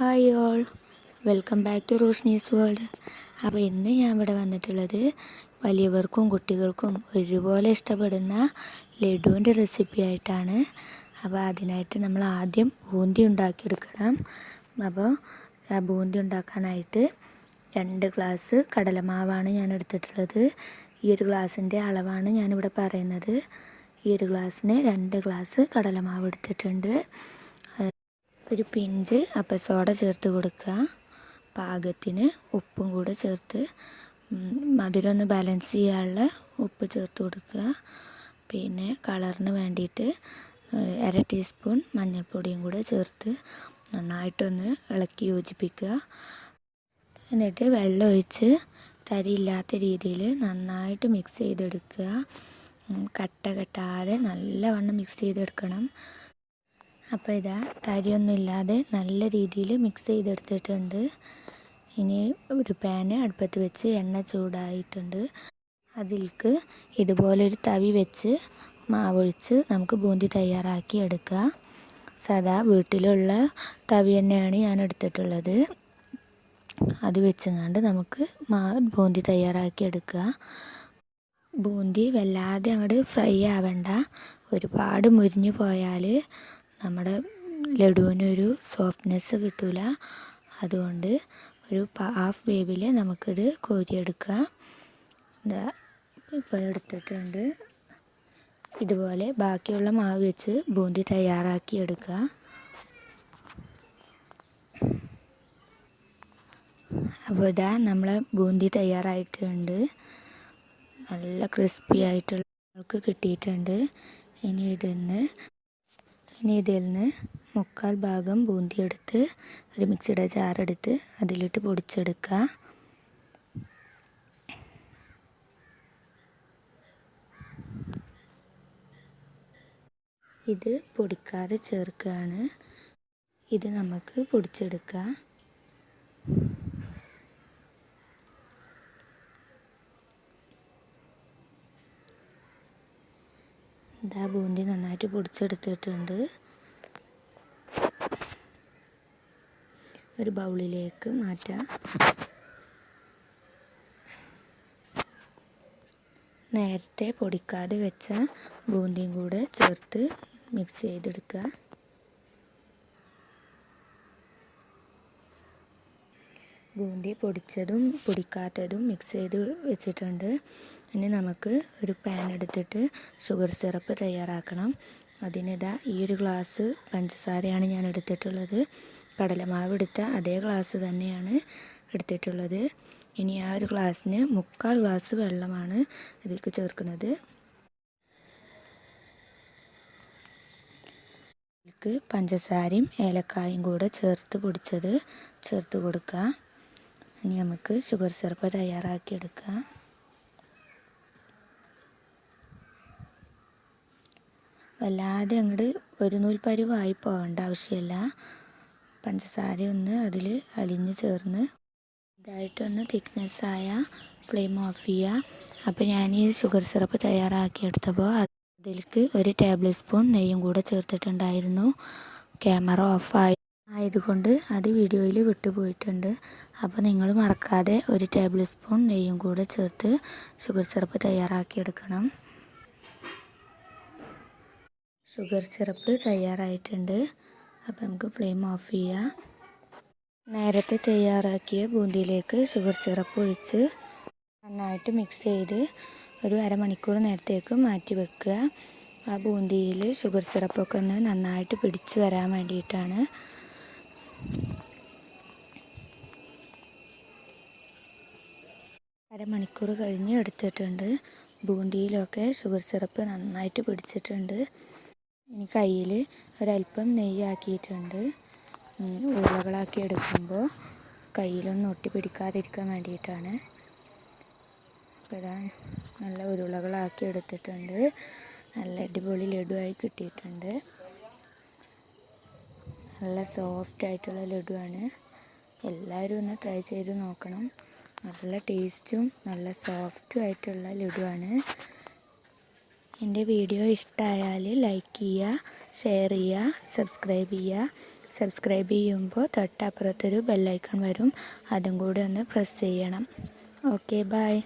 Hi all welcome back to Roshni's world അപ്പോൾ ഇന്ന് ഞാൻ ഇവിടെ വന്നിട്ടുള്ളത് വലിയവർക്കും കുട്ടികൾക്കും ഒരുപോലെ ഇഷ്ടപ്പെടുന്ന ലഡുവിന്റെ റെസിപ്പി ആയിട്ടാണ്. അപ്പോൾ അതിനായിട്ട് നമ്മൾ ആദ്യം ബൂന്തി ഉണ്ടാക്കിയെടുക്കണം. അപ്പോൾ ആ ബൂന്തി ഉണ്ടാക്കാനായിട്ട് രണ്ട് ഗ്ലാസ് കടലമാവാണ് ഞാൻ എടുത്തിട്ടുള്ളത്. ഈ ഒരു ഗ്ലാസിന്റെ അളവാണ് ഞാനിവിടെ പറയുന്നത്. ഈ ഒരു ഗ്ലാസ്സിന് രണ്ട് ഗ്ലാസ് കടലമാവ് എടുത്തിട്ടുണ്ട്. ഒരു പിഞ്ച് അപ്പം സോഡ ചേർത്ത് കൊടുക്കുക പാകത്തിന് ഉപ്പും കൂടെ ചേർത്ത് മധുരം ഒന്ന് ബാലൻസ് ചെയ്യാനുള്ള ഉപ്പ് ചേർത്ത് കൊടുക്കുക പിന്നെ കളറിന് വേണ്ടിയിട്ട് അര ടീസ്പൂൺ മഞ്ഞൾപ്പൊടിയും കൂടെ ചേർത്ത് നന്നായിട്ടൊന്ന് ഇളക്കി യോജിപ്പിക്കുക എന്നിട്ട് വെള്ളം ഒഴിച്ച് തരിയില്ലാത്ത രീതിയിൽ നന്നായിട്ട് മിക്സ് ചെയ്തെടുക്കുക കട്ട കെട്ടാതെ നല്ലവണ്ണം മിക്സ് ചെയ്തെടുക്കണം. അപ്പോൾ ഇതാ തരിയൊന്നും ഇല്ലാതെ നല്ല രീതിയിൽ മിക്സ് ചെയ്തെടുത്തിട്ടുണ്ട്. ഇനി ഒരു പാന് അടുപ്പത്ത് വെച്ച് എണ്ണ ചൂടായിട്ടുണ്ട്. അതിൽക്ക് ഇതുപോലൊരു തവി വെച്ച് മാവൊഴിച്ച് നമുക്ക് ബൂന്തി തയ്യാറാക്കി എടുക്കുക സദാ വീട്ടിലുള്ള തവി തന്നെയാണ് ഞാൻ എടുത്തിട്ടുള്ളത്. അത് വെച്ചങ്ങാണ്ട് നമുക്ക് മാ ബൂന്തി തയ്യാറാക്കി എടുക്കുക ബൂന്തി വല്ലാതെ അങ്ങോട്ട് ഫ്രൈ ആവണ്ട. ഒരുപാട് മുരിഞ്ഞു പോയാൽ നമ്മുടെ ലഡുവിനൊരു സോഫ്റ്റ്നെസ് കിട്ടില്ല അതുകൊണ്ട് ഒരു ഹാഫ് വേവിൽ നമുക്കിത് കോരിയെടുക്കാം. ഇതാ ഇപ്പോൾ എടുത്തിട്ടുണ്ട്. ഇതുപോലെ ബാക്കിയുള്ള മാവ് വെച്ച് ബൂന്തി തയ്യാറാക്കി എടുക്കുക. അപ്പോൾ ഇതാ നമ്മളെ ബൂന്തി തയ്യാറായിട്ടുണ്ട്. നല്ല ക്രിസ്പി ആയിട്ടുള്ള കിട്ടിയിട്ടുണ്ട്. ഇനി ഇതിന്ന് ഇനി ഇതിൽ നിന്ന് മുക്കാൽ ഭാഗം ബൂന്തിയെടുത്ത് ഒരു മിക്സിയുടെ ജാറെടുത്ത് അതിലിട്ട് പൊടിച്ചെടുക്കുക. ഇത് പൊടിക്കാതെ ചേർക്കുകയാണ്. ഇത് നമുക്ക് പൊടിച്ചെടുക്കാം ഇതാ ബൂന്തി നന്നായിട്ട് പൊടിച്ചെടുത്തിട്ടുണ്ട്. ഒരു ബൗളിലേക്ക് മാറ്റാം. നേരത്തെ പൊടിക്കാതെ വെച്ച ബൂന്തിയും കൂടെ ചേർത്ത് മിക്സ് ചെയ്തെടുക്കുക. ബൂന്തി പൊടിച്ചതും പൊടിക്കാത്തതും മിക്സ് ചെയ്ത് വെച്ചിട്ടുണ്ട്. ഇനി നമുക്ക് ഒരു പാൻ എടുത്തിട്ട് ഷുഗർ സിറപ്പ് തയ്യാറാക്കണം. അതിനിതാ ഈ ഒരു ഗ്ലാസ് പഞ്ചസാരയാണ് ഞാൻ എടുത്തിട്ടുള്ളത്. കടലമാവ് എടുത്ത അതേ ഗ്ലാസ് തന്നെയാണ് എടുത്തിട്ടുള്ളത്. ഇനി ആ ഒരു ഗ്ലാസ്സിന് മുക്കാൽ ഗ്ലാസ് വെള്ളമാണ് ഇതിലേക്ക് ചേർക്കുന്നത്. ഇതിലേക്ക് പഞ്ചസാരയും ഏലക്കായും കൂടെ ചേർത്ത് പൊടിച്ചത് ചേർത്ത് കൊടുക്കുക. ഇനി നമുക്ക് ഷുഗർ സിറപ്പ് തയ്യാറാക്കിയെടുക്കാം. വല്ലാതെ അങ്ങോട്ട് ഒരു നൂൽ പരുവായി പോകേണ്ട ആവശ്യമില്ല. പഞ്ചസാര ഒന്ന് അതിൽ അലിഞ്ഞ് ചേർന്ന് ഇതായിട്ടൊന്ന് തിക്നെസ്സായ ഫ്ലെയിം ഓഫ് ചെയ്യുക അപ്പോൾ ഞാൻ ഈ ഷുഗർ സിറപ്പ് തയ്യാറാക്കിയെടുത്തപ്പോൾ അതിലേക്ക് ഒരു ടേബിൾ സ്പൂൺ നെയ്യും കൂടെ ചേർത്തിട്ടുണ്ടായിരുന്നു. ക്യാമറ ഓഫായി ആയതുകൊണ്ട് അത് വീഡിയോയിൽ വിട്ടുപോയിട്ടുണ്ട് അപ്പോൾ നിങ്ങൾ മറക്കാതെ ഒരു ടേബിൾ സ്പൂൺ നെയ്യും കൂടെ ചേർത്ത് ഷുഗർ സിറപ്പ് തയ്യാറാക്കിയെടുക്കണം ഷുഗർ സിറപ്പ് തയ്യാറായിട്ടുണ്ട്. അപ്പോൾ നമുക്ക് ഫ്ലെയിം ഓഫ് ചെയ്യാം. നേരത്തെ തയ്യാറാക്കിയ ബൂന്തിയിലേക്ക് ഷുഗർ സിറപ്പ് ഒഴിച്ച് നന്നായിട്ട് മിക്സ് ചെയ്ത് ഒരു അരമണിക്കൂർ നേരത്തേക്ക് മാറ്റി വെക്കുക. ആ ബൂന്തിയിൽ ഷുഗർ സിറപ്പൊക്കെ ഒന്ന് നന്നായിട്ട് പിടിച്ച് വരാൻ വേണ്ടിയിട്ടാണ്. അരമണിക്കൂർ കഴിഞ്ഞ് എടുത്തിട്ടുണ്ട്. ബൂന്തിയിലൊക്കെ ഷുഗർ സിറപ്പ് നന്നായിട്ട് പിടിച്ചിട്ടുണ്ട്. ഇനി കയ്യിൽ ഒരല്പം നെയ്യാക്കിയിട്ടുണ്ട്. ഉരുളകളാക്കി എടുക്കുമ്പോൾ കയ്യിലൊന്നും ഒട്ടി പിടിക്കാതിരിക്കാൻ വേണ്ടിയിട്ടാണ്. അപ്പോൾ ഇതാ നല്ല ഉരുളകളാക്കി എടുത്തിട്ടുണ്ട്. നല്ല അടിപൊളി ലഡുവായി കിട്ടിയിട്ടുണ്ട്. നല്ല സോഫ്റ്റ് ആയിട്ടുള്ള ലഡുവാണ്. എല്ലാവരും ഒന്ന് ട്രൈ ചെയ്ത് നോക്കണം. നല്ല ടേസ്റ്റും നല്ല സോഫ്റ്റും ആയിട്ടുള്ള ലഡുവാണ്. എന്റെ വീഡിയോ ഇഷ്ടമായാൽ ലൈക്ക് ചെയ്യുക ഷെയർ ചെയ്യുക സബ്സ്ക്രൈബ് ചെയ്യുക. സബ്സ്ക്രൈബ് ചെയ്യുമ്പോൾ തൊട്ടപ്പുറത്തൊരു ബെല്ലൈക്കൺ വരും. അതും കൂടി ഒന്ന് പ്രസ് ചെയ്യണം. Okay bye